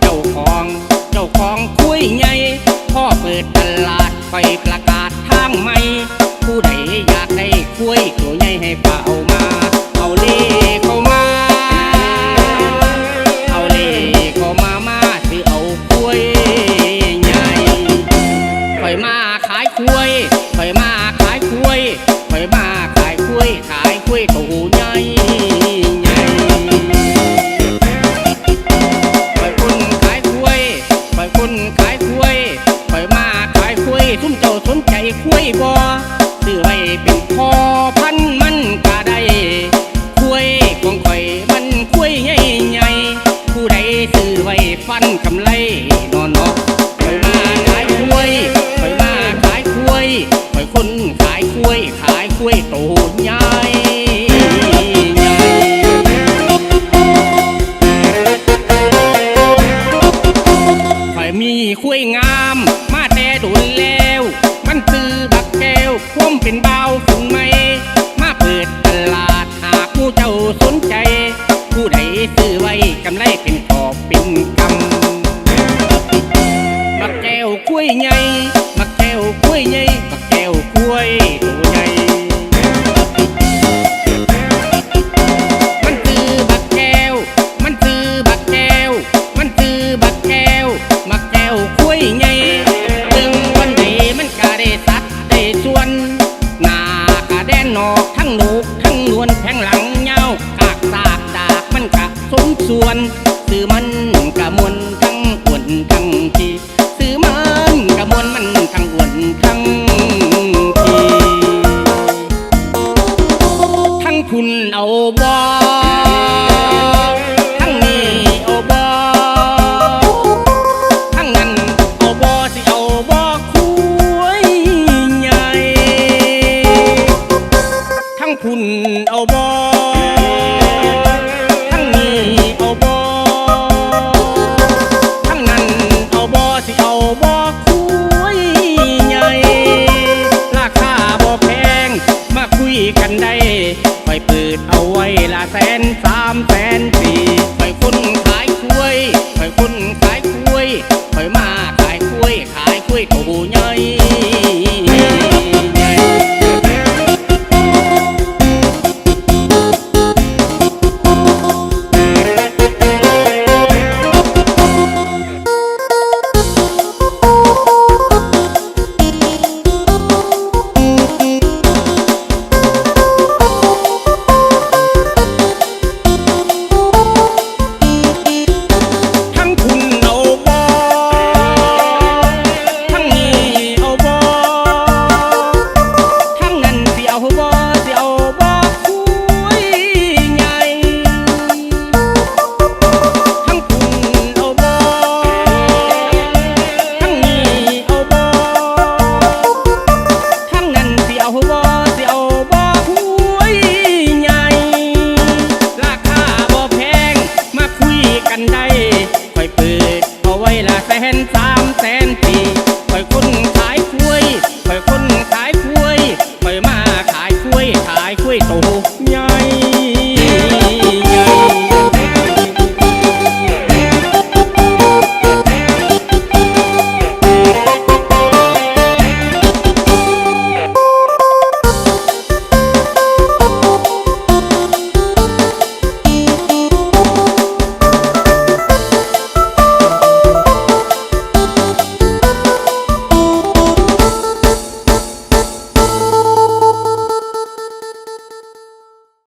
เจ้าของเจ้าของคุยใหญ่พ่อเปิดตลาดไฟประกาศทางใหม่ผู้ใดอยากได้คุยตัวใหญ่ให้เป่ามา ทุ่มเจ้าสนใจคุยบ่ซื้อไว้เป็นพอพันมันก็ได้คุยของข่อยมันคุยใหญ่ใหญ่ผู้ใดซื้อไว้ฟันกำไรนอนนาะปล่อยมาขายคุยปล่อยมาขายคุยปล่อยคนขายคุยขายคุยโตใหญ่ใหญ่ข่อยมีคุยงาม กล้วยใหญ่มักแก้วกล้วยใหญ่ วนสื่อมันกะมวนทั้งอ้วนทั้งทีสื่อมันกะมวนมันทั้งอ้วนทั้งทีทั้งคุณเอาบอทั้งนี้เอาบอทั้งนั้นเอาบอสิเอาบอคุยใหญ่ทั้งคุณเอาบอ สามแสนปีไม่คุ้น